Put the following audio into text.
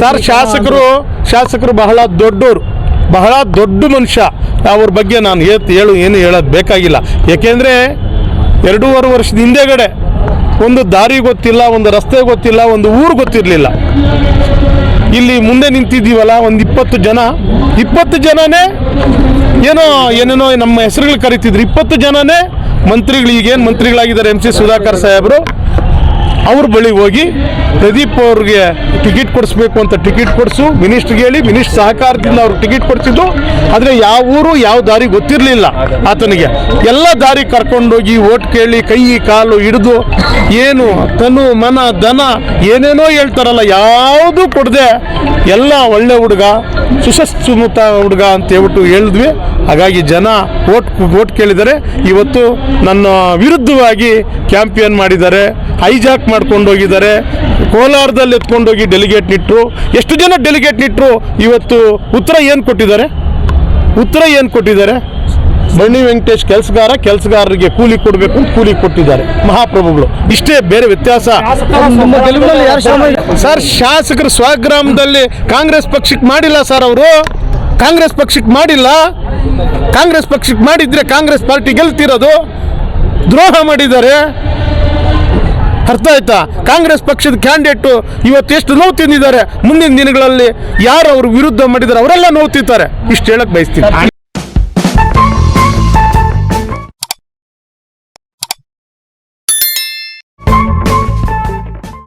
Sir, ಶಾಸಕರು ಶಾಸಕರು ಬಹಳ ದೊಡ್ಡವರು ಬಹಳ ದೊಡ್ಡ ಮನುಷ್ಯ. ಅವ್ರ ಬಗ್ಗೆ ನಾನು ಏತ್ ಹೇಳು, ಏನು ಹೇಳೋದು ಬೇಕಾಗಿಲ್ಲ. ಏಕೆಂದರೆ ಎರಡೂವರೆ ವರ್ಷದ ಹಿಂದೆಗಡೆ ಒಂದು ದಾರಿ ಗೊತ್ತಿಲ್ಲ, ಒಂದು ರಸ್ತೆ ಗೊತ್ತಿಲ್ಲ, ಒಂದು ಊರು ಗೊತ್ತಿರಲಿಲ್ಲ. ಇಲ್ಲಿ ಮುಂದೆ ನಿಂತಿದ್ದೀವಲ್ಲ, ಒಂದು ಇಪ್ಪತ್ತು ಜನ. ಇಪ್ಪತ್ತು ಜನನೇ ಏನೋ, ಏನೇನೋ ನಮ್ಮ ಹೆಸರುಗಳು ಕರಿತಿದ್ರು. ಇಪ್ಪತ್ತು ಜನನೇ ಮಂತ್ರಿಗಳು, ಈಗೇನು ಮಂತ್ರಿಗಳಾಗಿದ್ದಾರೆ ಎಂ ಸಿ ಸುಧಾಕರ್ ಸಾಹೇಬರು. ಅವ್ರ ಬಳಿ ಹೋಗಿ ಪ್ರದೀಪ್ ಅವ್ರಿಗೆ ಟಿಕೆಟ್ ಕೊಡಿಸ್ಬೇಕು ಅಂತ ಟಿಕೆಟ್ ಕೊಡಿಸು, ಮಿನಿಸ್ಟ್ರಿಗೆ ಹೇಳಿ ಮಿನಿಸ್ಟ್ರ್ ಸಹಕಾರದಿಂದ ಅವ್ರಿಗೆ ಟಿಕೆಟ್ ಕೊಡಿಸಿದ್ದು. ಆದರೆ ಯಾವ ಊರು, ಯಾವ ದಾರಿ ಗೊತ್ತಿರಲಿಲ್ಲ ಆತನಿಗೆ. ಎಲ್ಲ ದಾರಿ ಕರ್ಕೊಂಡೋಗಿ ಓಟ್ ಕೇಳಿ, ಕೈ, ಕಾಲು ಹಿಡಿದು ಏನು ತನು, ಮನ, ದನ ಏನೇನೋ ಹೇಳ್ತಾರಲ್ಲ, ಯಾವುದು ಕೊಡದೆ ಎಲ್ಲ ಒಳ್ಳೆ ಹುಡುಗ ಸುಸಸ್ಸುಮುತ ಹುಡುಗ ಅಂತ ಹೇಳ್ಬಿಟ್ಟು ಹೇಳಿದ್ವಿ. ಹಾಗಾಗಿ ಜನ ಓಟ್ ಓಟ್ ಕೇಳಿದರೆ ಇವತ್ತು ನನ್ನ ವಿರುದ್ಧವಾಗಿ ಕ್ಯಾಂಪಿಯನ್ ಮಾಡಿದ್ದಾರೆ. ಹೈಜಾಕ್ ಮಾಡ್ಕೊಂಡು ಹೋಗಿದ್ದಾರೆ. ಕೋಲಾರದಲ್ಲಿ ಎತ್ಕೊಂಡೋಗಿ ಡೆಲಿಗೇಟ್ ನಿಟ್ಟರು ಎಷ್ಟು ಜನ ಡೆಲಿಗೇಟ್ ನಿಟ್ಟರು ಇವತ್ತು ಉತ್ತರ ಏನು ಕೊಟ್ಟಿದ್ದಾರೆ? ಉತ್ತರ ಏನು ಕೊಟ್ಟಿದ್ದಾರೆ? ಬನ್ನಿ ವೆಂಕಟೇಶ್, ಕೆಲಸಗಾರ, ಕೆಲಸಗಾರರಿಗೆ ಕೂಲಿ ಕೊಡಬೇಕು ಅಂತ ಕೂಲಿ ಕೊಟ್ಟಿದ್ದಾರೆ. ಮಹಾಪ್ರಭುಗಳು. ಇಷ್ಟೇ ಬೇರೆ ವ್ಯತ್ಯಾಸ? ಸರ್, ಶಾಸಕರು ಸ್ವಗ್ರಾಮದಲ್ಲಿ ಕಾಂಗ್ರೆಸ್ ಪಕ್ಷಕ್ಕೆ ಮಾಡಿಲ್ಲ ಸರ್ ಅವರು. ಕಾಂಗ್ರೆಸ್ ಪಕ್ಷಕ್ಕೆ ಮಾಡಿಲ್ಲ. ಕಾಂಗ್ರೆಸ್ ಪಕ್ಷಕ್ಕೆ ಮಾಡಿದ್ರೆ ಕಾಂಗ್ರೆಸ್ ಪಾರ್ಟಿ ಗೆಲ್ತಿರೋದು. ದ್ರೋಹ ಮಾಡಿದ್ದಾರೆ. ಅರ್ಥ ಆಯ್ತಾ? ಕಾಂಗ್ರೆಸ್ ಪಕ್ಷದ ಕ್ಯಾಂಡಿಡೇಟು ಇವತ್ತು ಎಷ್ಟು ನೋವು ತಿಂದಿದ್ದಾರೆ? ಮುಂದಿನ ದಿನಗಳಲ್ಲಿ ಯಾರು ಅವ್ರ ವಿರುದ್ಧ ಮಾಡಿದ್ದಾರೆ? ಅವರೆಲ್ಲ ನೋವು ತಿಂತಾರೆ. ಇಷ್ಟು ಹೇಳಕ್ ಬಯಸ್ತೀನಿ.